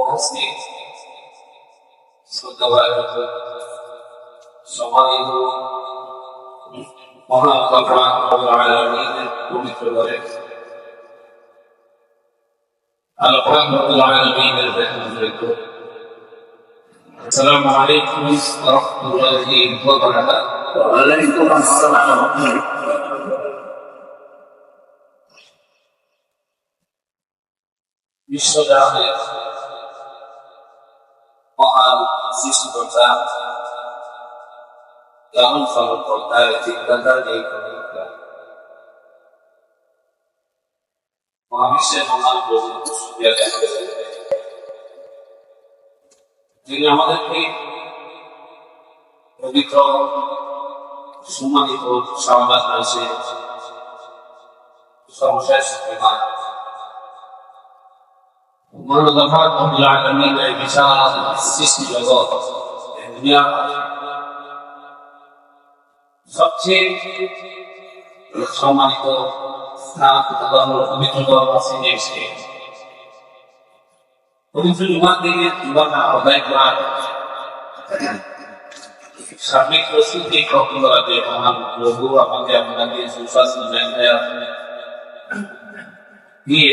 وحسين سوداوار. سمائه وما طبعا رب العالمين ومثل ذلك الأقران رب العالمين الفاتحة السلام عليكم ورحمة الله وبركاته وعليكم السلام. ورحمة الله. بالصلاة মহান সৃষ্টিকর্তা। পালন কর্তার চিন্তাধার এই মহাবিশ্বের মহান প্রভু সুবিয়া দেখতে যিনি আমাদেরকে পবিত্র সম্মানিত সমাজ রয়েছে সর্বশেষ বিমান মনোদভাত আলমীর বিশাল সৃষ্টি জগৎ, এই সবচেয়ে সম্মানিত স্থান এবং পবিত্র জগৎ আছে পবিত্র জুমার দিকে জীবন আদায় করার সার্বিক প্রস্তুতি কখন করা যে প্রভু আমাকে আপনাকে সুস্বাস্থ্য দিয়ে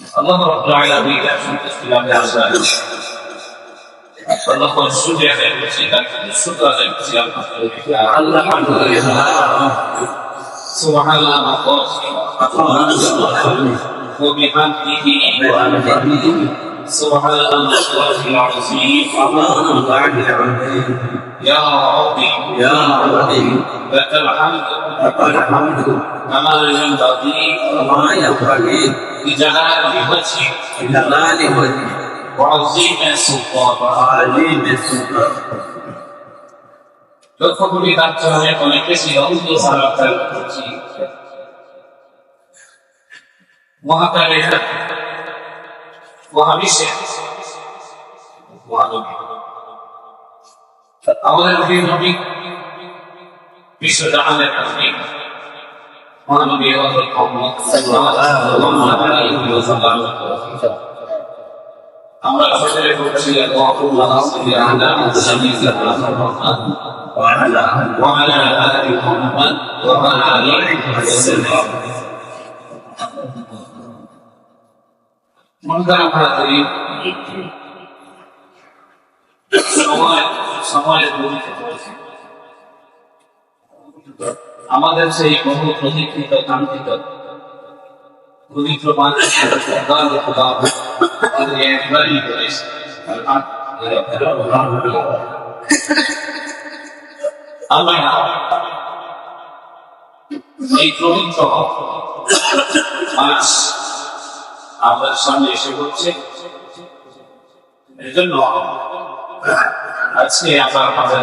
اللهم رب العالمين. السلام عليكم فالله السجع السجع الله الحمد لله سبحان الله وبحمده وأنفعه سبحان الله العظيم اللهم بعد يا ربي يا ربي. لك الحمد. لك الحمد كما ينبغي وما ينبغي بجلال وجهك بجلال وجهك وعظيم سلطانك وعظيم السلطان লক্ষ্য করি তার জন্য অনেক বেশি অন্ত সারাকার করছি মহাকালে মহাবিশ্বে মহানবী আমাদের নবী নবী বিশ্ব জাহানের নবী মহানবী হযরত মুহাম্মদ সাল্লাল্লাহু আলাইহি ওয়াসাল্লাম আমরা সকলে করছি আল্লাহুম্মা সাল্লি আলা সাইয়্যিদিনা মুহাম্মদ وعلى وعلى آل محمد وعلى آله وسلم মনকার ভাতরি সময় সময়ের ভূমিকা করেছে আমাদের সেই বহু প্রতীক্ষিত কাঙ্ক্ষিত পবিত্র এই পবিত্র মাস আমাদের সামনে এসে পড়ছে। এই জন্য আজকে আমরা আমাদের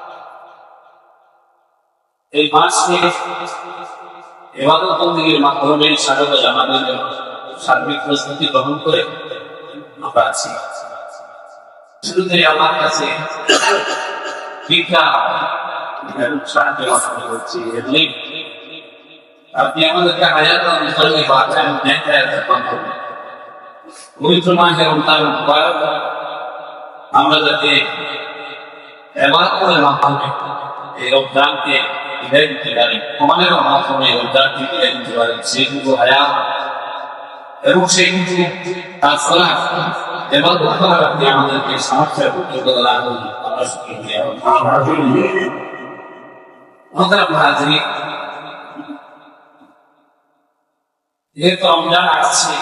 এই মাসকে এবাদত বন্দীর মাধ্যমে স্বাগত জানানোর জন্য সার্বিক প্রস্তুতি গ্রহণ করে আমরা আছি। শুরুতে আমার কাছে আপনি মাস আমরা যাতে এবার করে মাধ্যমে এই রমজানকে পারি প্রমাণের মাধ্যমে বিদায় দিতে পারি সেইটুকু হায়াত এবং সেইটুকু তার ফলাফ এবং আসছে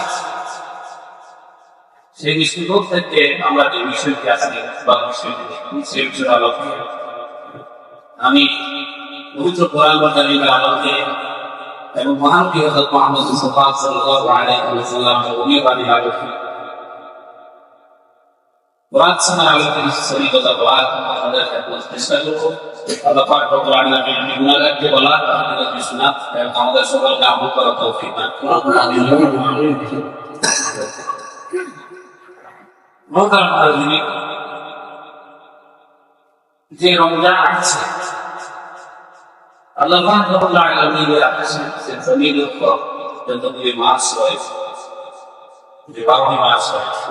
সেই বিষয়গুলো থেকে আমরা যে বিষয়টি আছে, বা বিষয়টি, সেই বিষয়টা করব। আমি পবিত্র কোরআন বা তালিমের আলোকে এবং মহান হজরত মোহাম্মদ মুস্তফা সাল্লাল্লাহু আলাইহি ওয়াসাল্লামের উনিয় বাণী আলোকে কোরআন শোনার আলোকে সহি কথা বলার আমাদের এখন চেষ্টা করব আল্লাহ পাক রব্বুল আলামিন আমি গুনাহগারকে বলার আমাদেরকে শোনা এবং আমাদের সকলকে আমল করার তৌফিক দান করুন। মোহতারাম হাজরিন, যে রমজান আসছে আল্লাহ পাক রব্বুল আলামিনের আকাশে যে জমিনের উপর যতগুলি মাস রয়েছে, যে মাস রয়েছে,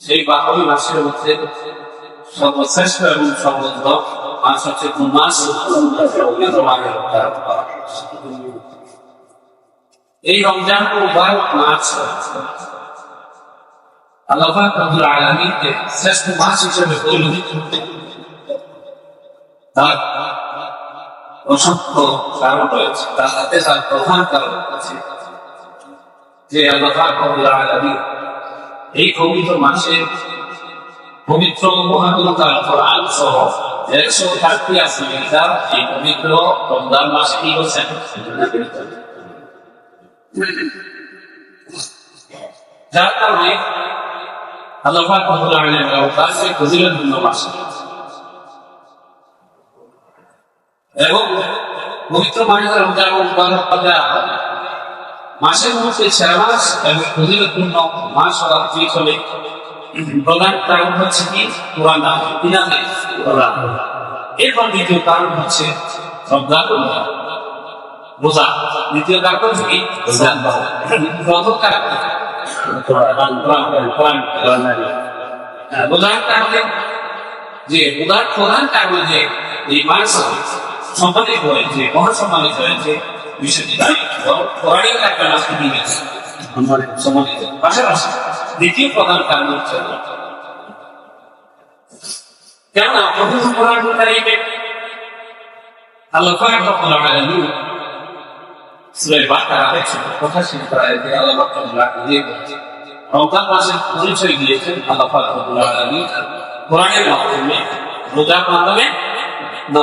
সেই বারোটি মাসের মধ্যে সর্বশ্রেষ্ঠ এবং সর্বোত্তম মাস হচ্ছে। এই রমজান মুবারক রয়েছে আল্লাহ পাক শ্রেষ্ঠ মাস হিসেবে করতে তার অসংখ্য কারণ রয়েছে। তার হাতে তার প্রধান কারণ আছে যে আল্লাহ আলামিন এই পবিত্র মাসে পবিত্র মহাগ্রন্থাল কোরআন সহ একশো থার্টি আছে এই পবিত্র রমজান মাসে কি করছেন যার কারণে আল্লাহ অবকাশে ফজিলতপূর্ণ মাস এবং পবিত্র মাসের রমজান মুবারক কথা। মাসের মধ্যে ছয় মাস এবং ফজিলতপূর্ণ মাস হওয়ার পিছনে প্রধান কারণ হচ্ছে কি? কোরআন নামে কোরআন এরপর দ্বিতীয় কারণ হচ্ছে রমজান রোজা। দ্বিতীয় কারণ হচ্ছে কি? রোজা। প্রথম কারণ কোরআন কোরআন কারণে যে রোজার প্রধান কারণ যে এই মাস সম্মানিত হয়েছে মহাসম্মানিত হয়েছে, বিষয়টি কোরআনের একটা দিয়ে গেছে সম্মানিত। পাশাপাশি দ্বিতীয় প্রধান কারণ হচ্ছে আল্লাহ পাক রব্বুল আলামিন সূরা বাকারা 185 আয়াতে আল্লাহ পাক রব্বুল আলামিন রমজান মাসের পরিচয় দিয়েছেন আল্লাহ মাধ্যমে রোজার মাধ্যমে না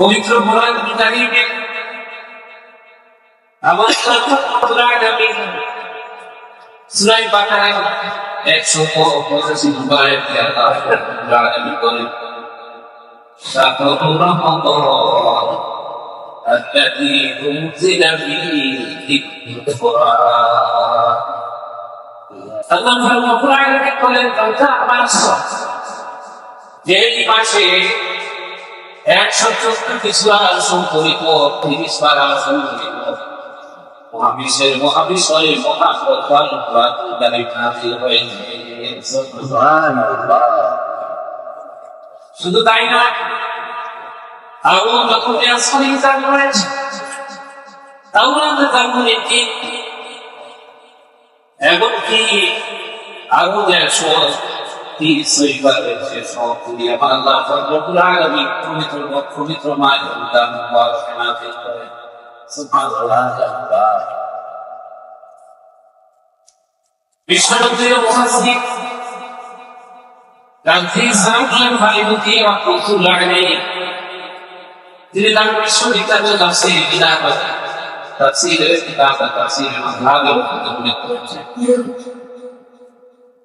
পবিত্র কোরআন কারিমে আমার রব্বুল আলামিন সূরা বাকারা 185 নম্বর আয়াতে আল্লাহ পাক রব্বুল আলামিন বলেন شهر رمضان الذي أنزل فيه القرآن আল্লাহ রব্বুল আলামিন বলেন রমজান মাস যে মাসে একশো চৌত্রিশ বার সংকলিত তিরিশ বার সংকলিত মহাবিশ্বের মহাবিশ্বরে মহাপ্রধান প্রাণী নাজিল হয়েছে শুধু তাই না আরও যখন আসমানি হিসাব রয়েছে তাও আমরা তেমন একটি এমনকি আরও যে একশো তিরিশ শৈবার রয়েছে, সব তিনি আমার আল্লাহ রব্বুল আলামিন পবিত্র পবিত্র মায়ের উদ্যান নাজিল করেন। সুবহানাল্লাহ বিশ্বনবীর মুহাসিব গান্ধী সামগ্রিক ভাইমতি রহমতুল্লাহ আলাইহি। তিনি তার বিশ্ববিদ্যালয় তাফসীর বিদায় করেন তাফসীরের কিতাব তাফসীর আযহাবের উল্লেখ করেছেন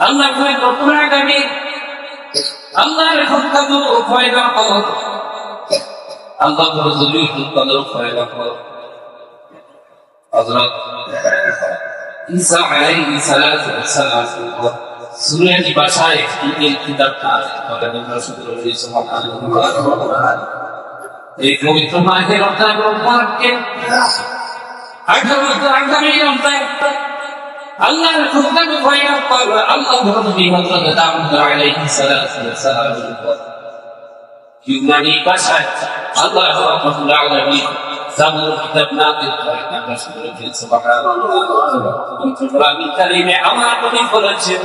আল্লাহ কয় কপুর আগামী আল্লাহর হত্যানো ফয়দা কর আল্লাহ রসুলের হত্যানো ফয়দা কর হযরত ঈসা আলাইহিস সালাতু ওয়াস সালাম সুরেজি ভাষায় এই কিতাবটা এই পবিত্র মাহের আঠারো আগামী অধ্যায় আল্লাহর খুদাকে ভয় কর আল্লাহ নবী হযরত দাউদ আলাইহিস সালাম ইউনানি ভাষায় আল্লাহ রাব্বুল আলামিন জাবুর কিতাব নাযিল করেন রাসূলুল্লাহ সাল্লাল্লাহু কোরআন কারীমে আমার নবী বলেছেন,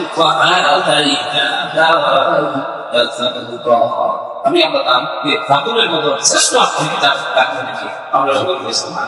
আমি আমরা তাকে জাবুরের মতো শ্রেষ্ঠ কিতাব করেছি আমরা সকলকে সমান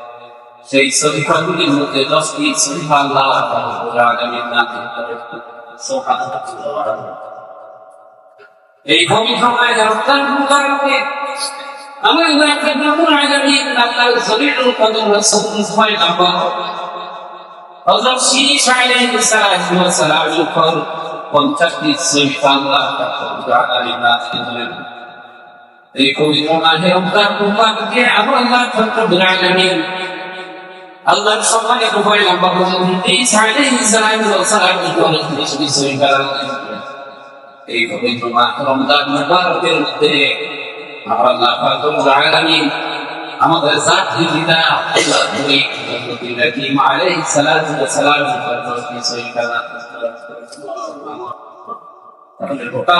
সেই শরীফাগুলির মধ্যে দশটি শরীফা আল্লাহ করেছেন সুবহানাল্লাহ। এই পবিত্র মায়ের রমজান মুবারকে আমার ইলাকা রব্বুল আলামিন আল্লাহর শরীরুল কদর রাসূল ছয় নম্বর হযরত শীশ আলাইহিস সালাতু ওয়াস সালামের উপর পঞ্চাশটি শরীফ আল্লাহ রব্বুল আলামিন এই পবিত্র মাহে রমজান মুবারকে আমার আল্লাহ রব্বুল আলামিন আল্লাহর সম্মানে উভয় নম্বর হযরত ঈসা আলাইহিস সালাতু ওয়াস সালামের উপর পঞ্চাশটি শরীফ আল্লাহ এই পবিত্র মাহ মুবারকের মধ্যে আল্লাহ রব্বুল আলামিন আমাদের জাতি পিতা আল্লাহ নবী ইব্রাহিম আলাইহিস সালাতু ওয়াস সালাম ফরমাতে সহিকানা আমাদের গোটা